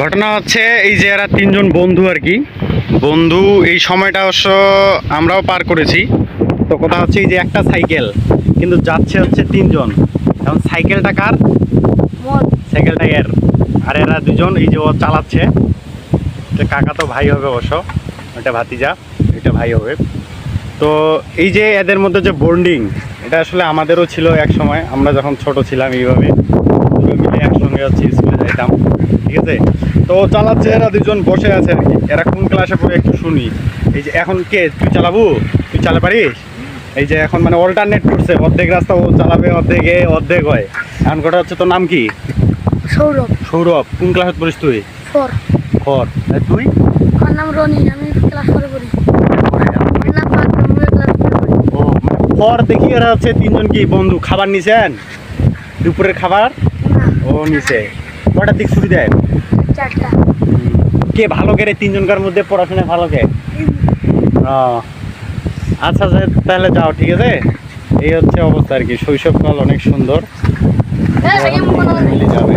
ঘটনা হচ্ছে এই যে এরা তিনজন বন্ধু আর কি। বন্ধু এই সময়টা অবশ্য আমরাও পার করেছি। তো কথা হচ্ছে এই যে একটা সাইকেল কিন্তু যাচ্ছে হচ্ছে তিনজন। এখন সাইকেলটা কার? সাইকেলটা এর। আর এরা দুজন এই যে ও চালাচ্ছে। কাকা তো ভাই হবে অবশ্য এটা ভাতিজা এটা ভাই হবে। তো এই যে এদের মধ্যে যে বন্ডিং এটা আসলে আমাদেরও ছিল এক সময়। আমরা যখন ছোট ছিলাম এইভাবে মিলে একসঙ্গে হচ্ছে স্কুলে যাইতাম। ঠিক আছে? তো চালাচ্ছে এরা দুজন বসে আছে আর কি। এরা কোন ক্লাসে পড়ে একটু শুনি। এই যে এখন কে? তুই চালাবো? তুই চালা পারিস? এই যে এখন মানে অল্টারনেট করছে অর্ধেক রাস্তা ও চালাবে অর্ধেক এ অর্ধেক হয়। এখন কথা হচ্ছে তোর নাম কি? সৌরভ। সৌরভ কোন ক্লাসে পড়িস তুই? ফোর। খর আর তুই? আমার নাম রনি আমি ক্লাস করে পড়ি। ও খর দেখি এরা হচ্ছে তিনজন কি বন্ধু খাবার নিছেন? দুপুরের খাবার? ও নিছে। কটার দিক ছুটি দেয়? কে ভালো কে রে? তিনজনকার মধ্যে পড়াশোনা ভালো কে? আচ্ছা আচ্ছা, তাহলে যাও ঠিক আছে? এই হচ্ছে অবস্থা আর কি। শৈশবকাল অনেক সুন্দর। হয়। যাবে।